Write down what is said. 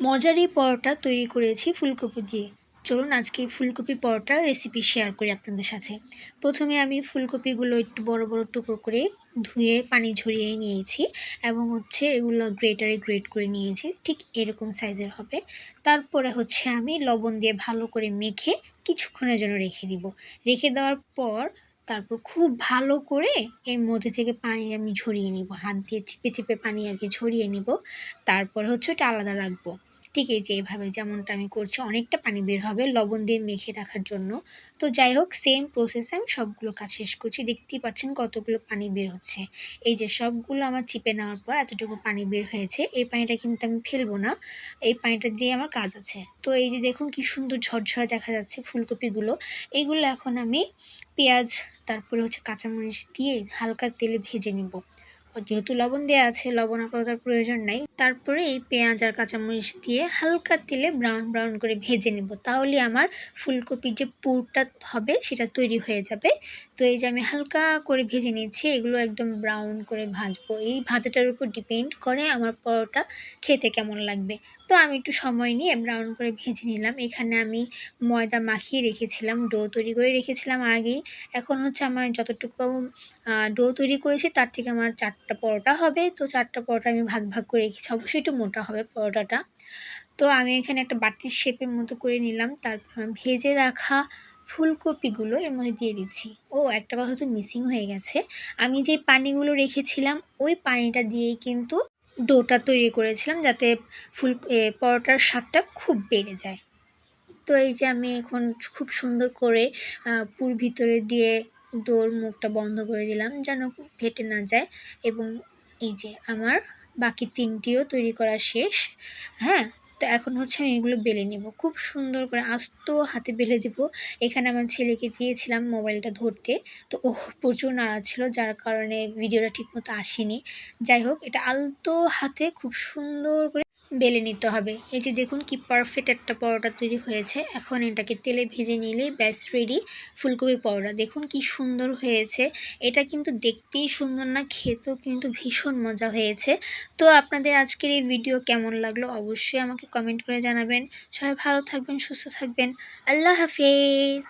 মজারই পরোটা তৈরি করেছি ফুলকপি দিয়ে। চলুন আজকে এই ফুলকপি পরোটার রেসিপি শেয়ার করি আপনাদের সাথে। প্রথমে আমি ফুলকপিগুলো একটু বড় বড় টুকরো করে ধুয়ে পানি ঝরিয়ে নিয়েছি এবং হচ্ছে এগুলো গ্রেটারে গ্রেট করে নিয়েছি, ঠিক এরকম সাইজের হবে। তারপরে হচ্ছে আমি লবণ দিয়ে ভালো করে মেখে কিছুক্ষণের জন্য রেখে দিব। রেখে দেওয়ার পর তারপর খুব ভালো করে এর মধ্যে থেকে পানি আমি ঝরিয়ে নিব। হাত দিয়ে চিপে চিপে পানি আর কি ঝরিয়ে নিব। তারপর হচ্ছে ওটা আলাদা রাখব। ঠিক এই যে এইভাবে যেমনটা আমি করছি, অনেকটা পানি বের হবে লবণ দিয়ে মেখে রাখার জন্য। তো যাই হোক সেম প্রসেসে আমি সবগুলো কাজ শেষ করছি। দেখতেই পাচ্ছেন কতগুলো পানি বের হচ্ছে। এই যে সবগুলো আমার চিপে নেওয়ার পর এতটুকু পানি বের হয়েছে। এই পানিটা কিন্তু আমি ফেলব না। এই পানিটা দিয়ে আমার কাজ আছে। তো এই যে দেখুন কি সুন্দর ঝরঝরা দেখা যাচ্ছে ফুলকপিগুলো। এইগুলো এখন আমি পেঁয়াজ, তারপরে হচ্ছে কাঁচামরিচ দিয়ে হালকা তেলে ভেজে নিব। যেহেতু লবণ দেওয়া আছে, লবণ আপাতত প্রয়োজন নাই। তারপরে এই পেঁয়াজ আর কাঁচামরিচ দিয়ে হালকা তেলে ব্রাউন ব্রাউন করে ভেজে নেব। তাহলে আমার ফুলকপির যে পুরটা হবে, সেটা তৈরি হয়ে যাবে। তো এই যে আমি হালকা করে ভেজে নিচ্ছি এগুলো একদম ব্রাউন করে ভাজবো। এই ভাজাটার উপর ডিপেন্ড করে আমার পরোটা খেতে কেমন লাগবে। তো আমি একটু সময় নিয়ে ব্রাউন করে ভেজে নিলাম। এখানে আমি ময়দা মাখিয়ে রেখেছিলাম, ডো তৈরি করে রেখেছিলাম আগেই। এখন হচ্ছে আমার যতটুকু ডো তৈরি করেছি, তার থেকে আমার চারটা পরোটা হবে। তো চারটা পরোটা আমি ভাগ ভাগ করে রেখেছি। অবশ্যই একটু মোটা হবে পরোটাটা। তো আমি এখানে একটা বাটির শেপের মতো করে নিলাম। তারপর ভেজে রাখা ফুলকপিগুলো এর মধ্যে দিয়ে দিচ্ছি। ও, একটা কথা তো মিসিং হয়ে গেছে। আমি যে পানিগুলো রেখেছিলাম, ওই পানিটা দিয়েই কিন্তু ডোটা তৈরি করেছিলাম যাতে ফুল পরোটার স্বাদটা খুব বেড়ে যায়। তো এই যে আমি এখন খুব সুন্দর করে পুর ভিতরে দিয়ে ডোর মুখটা বন্ধ করে দিলাম যেন ফেটে না যায় এবং এই যে আমার বাকি তিনটিও তৈরি করা শেষ। হ্যাঁ তো এখন হচ্ছে আমি এগুলো বেলে নেব। খুব সুন্দর করে আস্ত হাতে বেলে দেব। এখানে আমার ছেলেকে দিয়েছিলাম মোবাইলটা ধরতে। তো ও প্রচুর নাড়া ছিল যার কারণে ভিডিওটা ঠিকমতো আসেনি। যাই হোক, এটা আলতো হাতে খুব সুন্দর করে বেলে নিতে হবে। এই যে দেখুন কি পারফেক্ট একটা পরোটা তৈরি হয়েছে। এখন এটাকে তেলে ভেজে নিলেই ব্যাস রেডি ফুলকপি পরোটা। দেখুন কি সুন্দর হয়েছে। এটা কিন্তু দেখতেই সুন্দর না, খেতেও কিন্তু ভীষণ মজা হয়েছে। তো আপনাদের আজকের এই ভিডিও কেমন লাগল অবশ্যই আমাকে কমেন্ট করে জানাবেন। সবাই ভালো থাকবেন, সুস্থ থাকবেন। আল্লাহ হাফেজ!